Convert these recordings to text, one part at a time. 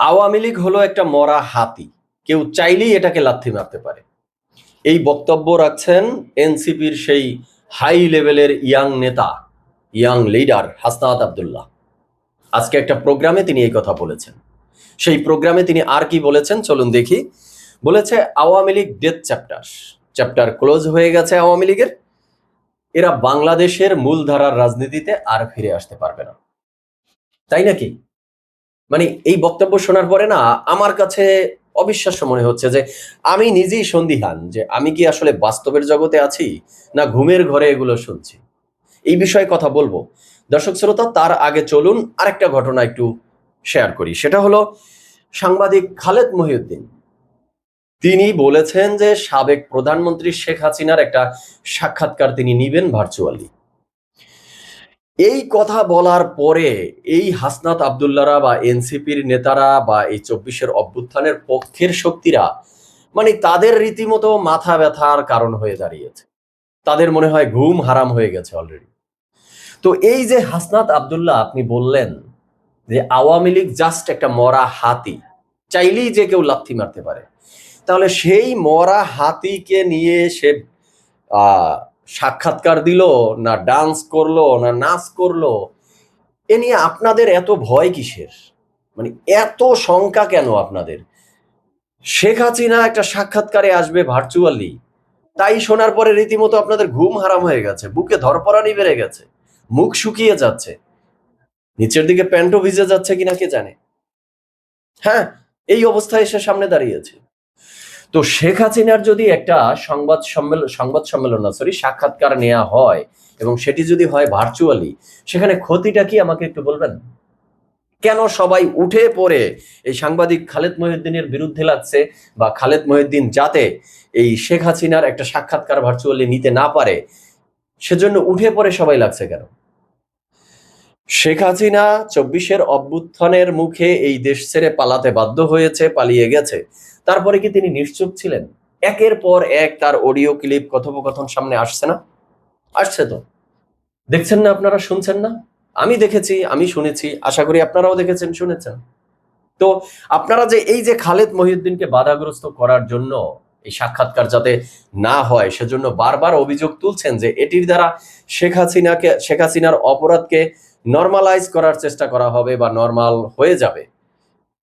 আওয়ামী লীগ হলো একটা মরা হাতি। কেউ চাইলেই এটাকে লাথি মারতে পারে। এই বক্তব্য রাখছেন এনসিপির সেই হাই লেভেলের ইয়াং নেতা, ইয়াং লিডার হাসনাত আবদুল্লাহ। আজকে একটা প্রোগ্রামে তিনি এই কথা বলেছেন। সেই প্রোগ্রামে তিনি আর কি বলেছেন চলুন দেখি। বলেছে, Awami League death chapter chapter close হয়ে গেছে আওয়ামী লীগের। এরা বাংলাদেশের মূলধারার রাজনীতিতে আর ফিরে আসতে পারবে না। তাই নাকি? মানে এই বক্তব্য শোনার পরে না, আমার কাছে অবিশ্বাস্য মনে হচ্ছে যে আমি নিজেই সন্দিহান যে আমি কি আসলে বাস্তবের জগতে আছি না ঘুমের ঘরে এগুলো শুনছি। এই বিষয়ে কথা বলব। দর্শক শ্রোতা, তার আগে চলুন আরেকটা ঘটনা একটু শেয়ার করি। সেটা হলো সাংবাদিক খালেদ মহিউদ্দিন। তিনি বলেছেন যে সাবেক প্রধানমন্ত্রী শেখ হাসিনার একটা সাক্ষাৎকার তিনি নিবেন ভার্চুয়ালি এই কথা বলার পরে এই হাসনাত আবদুল্লারা বা এনসিপির নেতারা বা এই চব্বিশের অভ্যুত্থানের পক্ষের শক্তিরা মানে তাদের রীতিমতো মাথা ব্যথার কারণ হয়ে দাঁড়িয়েছে। তাদের মনে হয় ঘুম হারাম হয়ে গেছে অলরেডি তো এই যে হাসনাত আবদুল্লাহ আপনি বললেন যে আওয়ামী লীগ জাস্ট একটা মরা হাতি, চাইলেই যে কেউ লাথি মারতে পারে। তাহলে সেই মরা হাতিকে নিয়ে সে সাক্ষাৎকার দিল, না ডান্স করল, না নাচ করল, এ নিয়ে আপনাদের এত ভয় কিসের? মানে এত শঙ্কা কেন আপনাদের? শেখ হাসিনা একটা সাক্ষাৎকারে আসবে ভার্চুয়ালি তাই শোনার পরে রীতিমতো আপনাদের ঘুম হারাম হয়ে গেছে, বুকে ধরপরানি বেড়ে গেছে, মুখ শুকিয়ে যাচ্ছে। নিচের দিকে প্যান্টও ভিজে যাচ্ছে কিনা কে জানে? হ্যাঁ এই অবস্থায় এসে সামনে দাঁড়িয়েছে। তো শেখ হাসিনার যদি একটা সংবাদ সম্মেলন সংবাদ সম্মেলন না সরি সাক্ষাৎকার নেওয়া হয় এবং সেটি যদি হয় ভার্চুয়ালি সেখানে ক্ষতিটা কি আমাকে একটু বলবেন? কেন সবাই উঠে পড়ে এই সাংবাদিক খালেদ মহিউদ্দিনের বিরুদ্ধে লাগছে বা খালেদ মহিউদ্দিন যাতে এই শেখ হাসিনার একটা সাক্ষাৎকার ভার্চুয়ালি নিতে না পারে, সেজন্য উঠে পড়ে সবাই লাগছে কেন? শেখ হাসিনা চব্বিশের অভ্যুত্থানের মুখে এই দেশ ছেড়ে পালাতে বাধ্য হয়েছে, পালিয়ে গেছে। তারপরে কি তিনি নিশ্চুপ ছিলেন? একের পর এক তার অডিও ক্লিপ কথোপকথন সামনে আসছে না? আসছে তো। দেখছেন না আপনারা, শুনছেন না? আমি দেখেছি, আমি শুনেছি, আশা করি আপনারাও দেখেছেন, শুনেছেন। তো আপনারা যে এই যে খালেদ মহিউদ্দিনকে বাধাগ্রস্ত করার জন্য এই সাক্ষাৎকার যাতে না হয়, সেজন্য বারবার অভিযোগ তুলছেন যে এটির দ্বারা শেখ হাসিনাকে, শেখ হাসিনার অপরাধকে নর্মালাইজ করার চেষ্টা করা হবে বা নর্মাল হয়ে যাবে।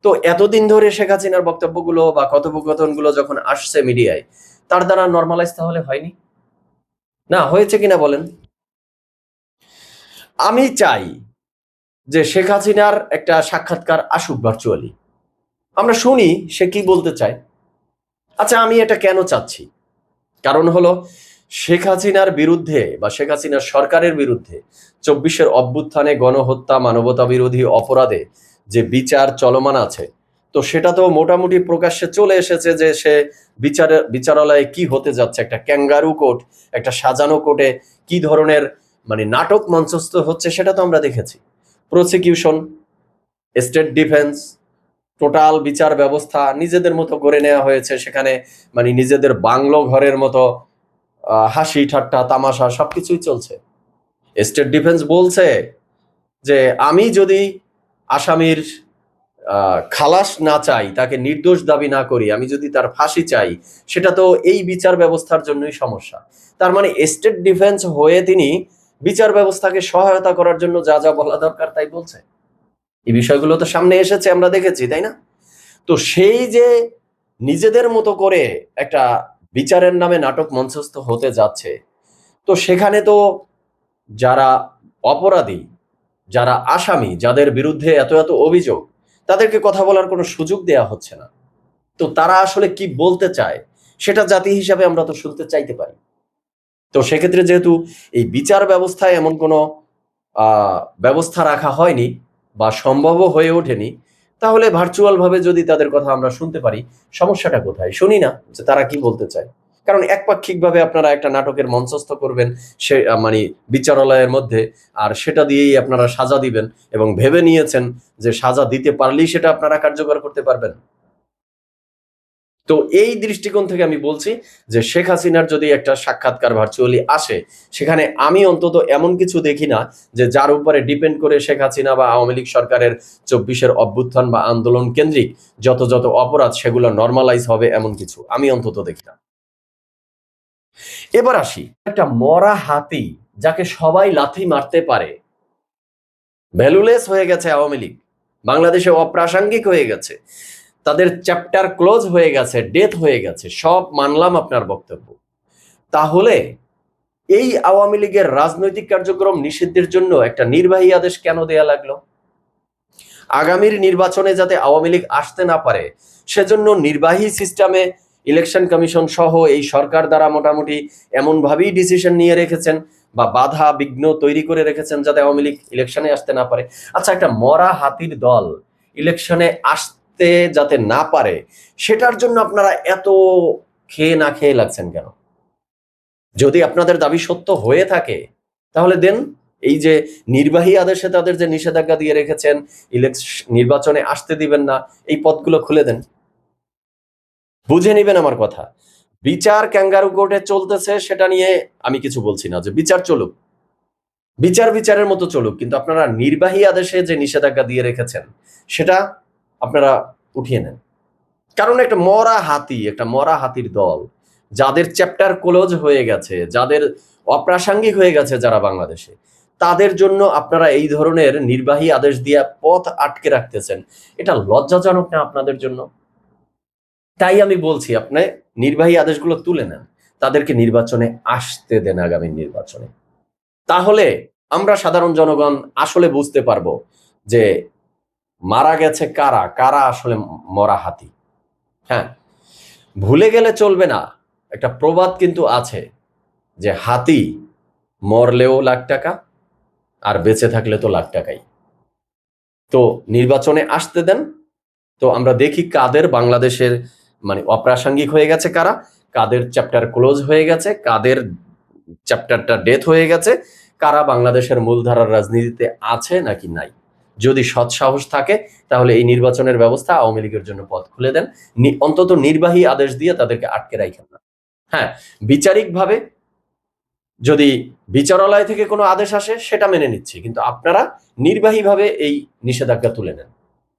তো এতদিন ধরে শেখ হাসিনার বক্তব্যগুলো বা কথোপকথনগুলো যখন আসছে মিডিয়ায়, তার দ্বারা নর্মালাইজ তাহলে হয়নি? না, হয়েছে কিনা বলেন? আমি চাই যে শেখ হাসিনার একটা সাক্ষাৎকার আসুক ভার্চুয়ালি আমরা শুনি সে কি বলতে চায়। আচ্ছা আমি এটা কেন চাচ্ছি? কারণ হলো শেখ হাসিনার বিরুদ্ধে বা শেখ হাসিনার সরকারের বিরুদ্ধে চব্বিশের অভ্যুত্থানে গণহত্যা মানবতা বিরোধী অপরাধে যে বিচার চলমান আছে, তো সেটা তো মোটামুটি প্রকাশ্যে চলে এসেছে যে সে বিচার, বিচারালয়ে কি হতে যাচ্ছে, একটা ক্যাঙ্গারু কোর্ট, একটা সাজানো কোর্টে কি ধরনের মানে নাটক মঞ্চস্থ হচ্ছে সেটা তো আমরা দেখেছি। প্রসিকিউশন, স্টেট ডিফেন্স, টোটাল বিচার ব্যবস্থা নিজেদের মতো করে নেওয়া হয়েছে, সেখানে মানে নিজেদের বাংলো ঘরের মতো হাসি, ঠাট্টা, তামাশা সবকিছুই চলছে। স্টেট ডিফেন্স বলছে যে আমি যদি আসামির খালাস না চাই, তাকে নির্দোষ দাবি না করি, আমি যদি তার ফাঁসি চাই, সেটা তো এই বিচার ব্যবস্থার জন্যই সমস্যা। তার মানে স্টেট ডিফেন্স হয়ে তিনি বিচার ব্যবস্থাকে সহায়তা করার জন্য যা যা বলা দরকার তাই বলছে। এই বিষয়গুলো তো সামনে এসেছে, আমরা দেখেছি, তাই না? তো সেই যে নিজেদের মতো করে একটা বিচারের নামে নাটক মঞ্চস্থ হতে যাচ্ছে। তো সেখানে তো যারা অপরাধী, যারা আসামি, যাদের বিরুদ্ধে এত এত অভিযোগ, তাদেরকে কথা বলার কোনো সুযোগ দেয়া হচ্ছে না। তো তারা আসলে কি বলতে চায়, সেটা জাতি হিসাবে আমরা তো শুনতে চাইতে পারি। তো সেক্ষেত্রে যেহেতু এই বিচার ব্যবস্থায় এমন কোনো ব্যবস্থা রাখা হয়নি বা সম্ভবও হয়ে ওঠেনি তাহলে ভার্চুয়াল ভাবে যদি তাদের কথা আমরা শুনতে পারি, সমস্যাটা কোথায়? শুনি না যে তারা কি বলতে চায়। কারণ একপাক্ষিকভাবে আপনারা একটা নাটকের মঞ্চস্থ করবেন, সে মানে বিচারালয়ের মধ্যে, আর সেটা দিয়েই আপনারা সাজা দিবেন এবং ভেবে নিয়েছেন যে সাজা দিতে পারলেই সেটা আপনারা কার্যকর করতে পারবেন। তো এই দৃষ্টিকোণ থেকে আমি বলছি যে শেখ হাসিনার যদি একটা সাক্ষাৎকার ভার্চুয়ালি আসে, সেখানে আমি অন্তত এমন কিছু দেখি না যে যার উপরে ডিপেন্ড করে শেখ হাসিনা বা আওয়ামী লীগ সরকারের চব্বিশের অভ্যুত্থান বা আন্দোলন কেন্দ্রিক যত যত অপরাধ সেগুলো নর্মালাইজ হবে এমন কিছু আমি অন্তত দেখি না। এবার আসি, একটা মরা হাতি যাকে সবাই লাথি মারতে পারে ভ্যালুলেস হয়ে গেছে আওয়ামী লীগ, বাংলাদেশে অপ্রাসঙ্গিক হয়ে গেছে। তাদের চ্যাপ্টার ক্লোজ হয়ে গেছে ডেথ হয়ে গেছে, সব মানলাম আপনার বক্তব্য। তাহলে এই আওয়ামী লীগের রাজনৈতিক কার্যক্রম নিষিদ্ধের জন্য একটা নির্বাহী আদেশ কেন দেয়া লাগল? আগামীর নির্বাচনে যাতে আওয়ামী লীগ আসতে না পারে, সেজন্য নির্বাহী সিস্টেমে ইলেকশন কমিশন সহ এই সরকার দ্বারা মোটামুটি এমনভাবেই ডিসিশন নিয়ে রেখেছেন বা বাধা বিঘ্ন তৈরি করে রেখেছেন যাতে আওয়ামী লীগ ইলেকশনে আসতে না পারে। আচ্ছা একটা মরা হাতির দল ইলেকশনে আসতে যাতে না পারে, সেটার জন্য আপনারা এত খেয়ে না খেয়ে লাগছেন কেন? যদি আপনাদের দাবি সত্য হয়ে থাকে, তাহলে দেন এই যে নির্বাহী আদেশে তাদের যে নিষেধাজ্ঞা দিয়ে রেখেছেন নির্বাচনে আসতে দিবেন না, এই পদগুলো খুলে দেন। বুঝে নিবেন আমার কথা। বিচার ক্যাঙ্গারু কোর্টে চলতেছে, সেটা নিয়ে আমি কিছু বলছি না, যে বিচার চলুক। বিচার বিচারের মতো চলুক, কিন্তু আপনারা নির্বাহী আদেশে যে নিষেধাজ্ঞা দিয়ে রেখেছেন, সেটা আপনারা উঠিয়ে নেন। কারণ একটা মরা হাতি, একটা মরা হাতির দল, যাদের চ্যাপ্টার ক্লোজ হয়ে গেছে, যাদের অপ্রাসঙ্গিক হয়ে গেছে যারা বাংলাদেশে, তাদের জন্য আপনারা এই ধরনের নির্বাহী আদেশ দিয়ে পথ আটকে রাখতেছেন। এটা লজ্জাজনক না আপনাদের জন্য? তাই আমি বলছি, আপনি নির্বাহী আদেশগুলো তুলে নেন। তাদেরকে নির্বাচনে আসতে দেন আগামী নির্বাচনে। তাহলে আমরা সাধারণ জনগণ আসলে বুঝতে পারব যে মারা গেছে কারা? কারা আসলে মরা হাতি? হ্যাঁ ভুলে গেলে চলবে না। একটা প্রবাদ কিন্তু আছে যে হাতি মরলেও লাখ টাকা আর বেঁচে থাকলে তো লাখ টাকাই। তো নির্বাচনে আসতে দেন। তো আমরা দেখি কাদের বাংলাদেশের মানে অপ্রাসঙ্গিক হয়ে গেছে কারা, কাদের চ্যাপ্টার ক্লোজ হয়ে গেছে, কাদের চ্যাপ্টারটা ডেথ হয়ে গেছে, কারা বাংলাদেশের মূলধারার রাজনীতিতে আছে নাকি নাই। যদি সৎ সাহস থাকে, তাহলে এই নির্বাচনের ব্যবস্থা আওয়ামী লীগের জন্য পথ খুলে দেন। অন্তত নির্বাহী আদেশ দিয়ে তাদেরকে আটকে রাখেন না। হ্যাঁ বিচারিকভাবে যদি বিচারালয় থেকে কোনো আদেশ আসে, সেটা মেনে নিচ্ছি। কিন্তু আপনারা নির্বাহীভাবে এই নিষেধাজ্ঞা তুলে নেন।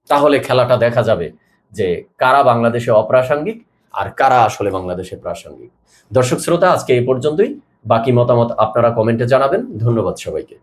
তাহলে খেলাটা দেখা যাবে যে কারা বাংলাদেশে অপ্রাসঙ্গিক আর কারা আসলে বাংলাদেশে প্রাসঙ্গিক। দর্শক শ্রোতা, আজকে এই পর্যন্তই। বাকি মতামত আপনারা কমেন্টে জানাবেন। ধন্যবাদ সবাইকে।